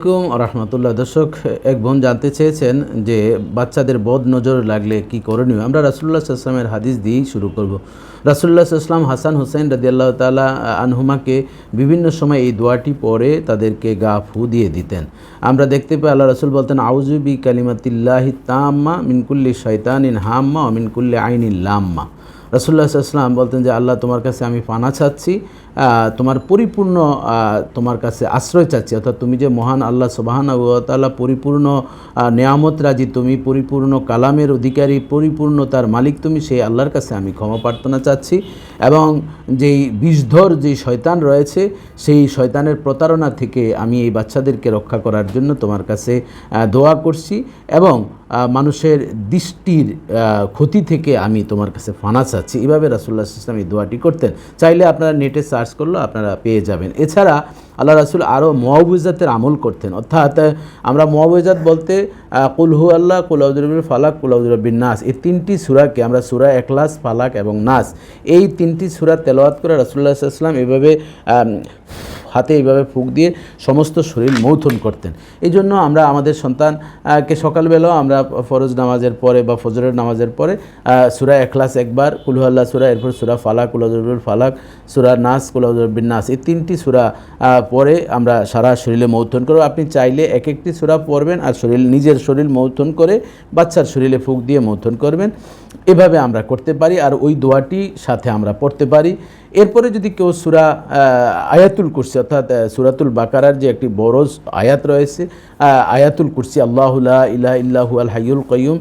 আলাইকুম রহমতুল্লাহ। দর্শক এক বোন জানতে চেয়েছেন যে বাচ্চাদের বদ নজর লাগলে কি করণীয়? আমরা রাসুল্লাহ আসলামের হাদিস দিয়েই শুরু করব। রাসুল্লাহ আসলাম হাসান হুসাইন রাজি আল্লাহ তালা আনহুমাকে বিভিন্ন সময় এই দোয়াটি পরে তাদেরকে গা ফু দিয়ে দিতেন। আমরা দেখতে পাই আল্লাহ রসুল বলতেন আউজুবি কালিমাতিল্লাহি তাম্মা মিনকুল্লি শৈতানিন হাম্মা ও মিনকুল্লি আইনিল লাম্মা। রসুল্লাহ আসলাম বলতেন যে আল্লাহ তোমার কাছে আমি পানা আহ, তোমার পরিপূর্ণ তোমার কাছে আশ্রয় চাচ্ছি। অর্থাৎ তুমি যে মহান আল্লাহ সুবাহান তাল্লাহ পরিপূর্ণ নেয়ামত রাজি, তুমি পরিপূর্ণ কালামের অধিকারী পরিপূর্ণতার মালিক, তুমি সেই আল্লাহর কাছে আমি ক্ষমা প্রার্থনা চাচ্ছি। এবং যেই বিষধর, যেই শয়তান রয়েছে, সেই শয়তানের প্রতারণা থেকে আমি এই বাচ্চাদেরকে রক্ষা করার জন্য তোমার কাছে দোয়া করছি। এবং মানুষের দৃষ্টির ক্ষতি থেকে আমি তোমার কাছে ফানা চাচ্ছি। এভাবে রাসুল্লাহ ইসলাম এই দোয়াটি করতেন। চাইলে আপনারা নেটে সার্চ করলে আপনারা পেয়ে যাবেন। এছাড়া আল্লাহ রাসুল আরও মহাবুজাতের আমল করতেন। অর্থাৎ, আমরা মহাবুজাত বলতে কুলহু আল্লাহ কুলাউদ্দুরবির ফালাক কুলাউদ্দুরবির নাস। এই তিনটি সুরাকে আমরা সুরা একলাস ফালাক এবং নাস। এই তিনটি সুরা তেলাওয়াত করে রাসুল্লাহ ইসলাম এভাবে হাতে এইভাবে ফুক দিয়ে সমস্ত শরীর মৌথন করতেন। এই জন্য আমরা আমাদের সন্তানকে সকালবেলাও আমরা ফরজ নামাজের পরে বা ফজরের নামাজের পরে সুরা এখলাস একবার কুলহাল্লা সুরা, এরপর সুরা ফালাক কুলাজুল ফালাক, সুরা নাস কুলাজুবিন নাস এই তিনটি সুরা পরে আমরা সারা শরীরে মৌথন করব। আপনি চাইলে এক একটি সুরা পড়বেন আর শরীর, নিজের শরীর মৌথন করে বাচ্চার শরীরে ফুক দিয়ে মৌথন করবেন। এভাবে আমরা করতে পারি আর ওই দোয়াটি সাথে আমরা পড়তে পারি। এরপরে যদি কেউ সুরা আয়াতুল কুরসি, অর্থাৎ সুরাতুল বাকারার যে একটি বড় আয়াত রয়েছে আয়াতুল কুরসি আল্লাহুল্লাহ ইলাহ ইল্লাহু আল হাইয়ুল কয়ুম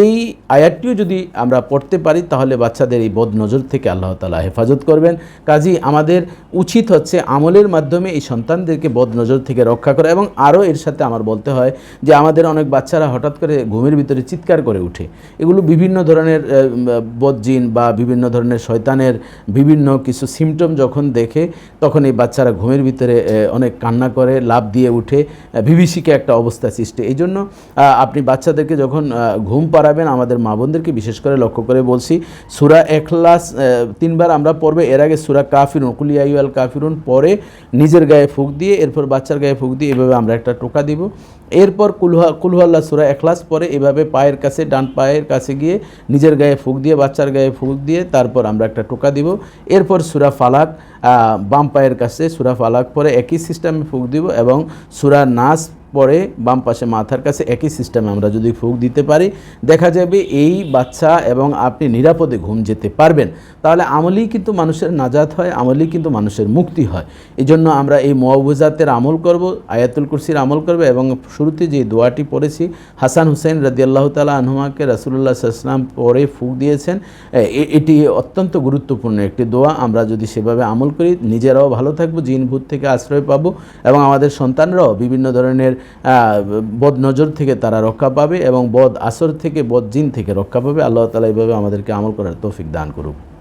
এই আয়াতটিও যদি আমরা পড়তে পারি, তাহলে বাচ্চাদের এই বদ নজর থেকে আল্লাহ তালা হেফাজত করবেন। কাজী আমাদের উচিত হচ্ছে আমলের মাধ্যমে এই সন্তানদেরকে বদ নজর থেকে রক্ষা করা এবং আরও এর সাথে আমার বলতে হয় যে আমাদের অনেক বাচ্চারা হঠাৎ করে ঘুমের ভিতরে চিৎকার করে উঠে। এগুলো বিভিন্ন ধরনের বদজিন বা বিভিন্ন ধরনের শয়তানের বিভিন্ন কিছু সিমটম যখন দেখে, তখন এই বাচ্চারা ঘুমের ভিতরে অনেক কান্না করে লাভ দিয়ে উঠে বিভীষিকা একটা অবস্থা সৃষ্টি। এই জন্য আপনি বাচ্চাদেরকে যখন ঘুম পাড়াবেন, আমাদের মা বোনদেরকে বিশেষ করে লক্ষ্য করে বলছি, সুরা এখলাস তিনবার আমরা পড়বে, এর আগে সুরা কাফিরুন কুলিয়াইল আল কাফিরুন, পরে নিজের গায়ে ফুক দিয়ে, এরপর বাচ্চার গায়ে ফুক দিয়ে এভাবে আমরা একটা টোকা দিব। এরপর কুলহা কুলহাল্লা সুরা এখলাস পরে এভাবে পায়ের কাছে, ডান পায়ের কাছে গিয়ে নিজের গায়ে ফুক দিয়ে, বাচ্চার গায়ে ফুক দিয়ে তারপর আমরা একটা টোকা দিব। এরপর সুরা ফালাক বাম পায়ের কাছে সুরা ফালাক পরে একই সিস্টেমে ফুক দিব এবং সুরা নাস পরে বাম পাশে মাথার কাছে একই সিস্টেমে আমরা যদি ফুক দিতে পারি, দেখা যাবে এই বাচ্চা এবং আপনি নিরাপদে ঘুম যেতে পারবেন। তাহলে আমলেই কিন্তু মানুষের নাজাত হয়, আমলেই কিন্তু মানুষের মুক্তি হয়। এই জন্য আমরা এই মোয়াবুজাতের আমল করব, আয়াতুল কুরসির আমল করব এবং শুরুতে যে দোয়াটি পড়েছি, হাসান হুসেন রাদিয়াল্লাহ তালা আনহুমাকে রাসুল্লাহ সাল্লাম পরে ফুক দিয়েছেন। এটি অত্যন্ত গুরুত্বপূর্ণ একটি দোয়া। আমরা যদি সেভাবে আমল করি, নিজেরাও ভালো থাকব, জিন ভূত থেকে আশ্রয় পাবো এবং আমাদের সন্তানরাও বিভিন্ন ধরনের বদ নজর থেকে তারা রক্ষা পাবে এবং বদ আসর থেকে বদ জিন থেকে রক্ষা পাবে। আল্লাহ তালা এইভাবে আমাদেরকে আমল করার তৌফিক দান করুক।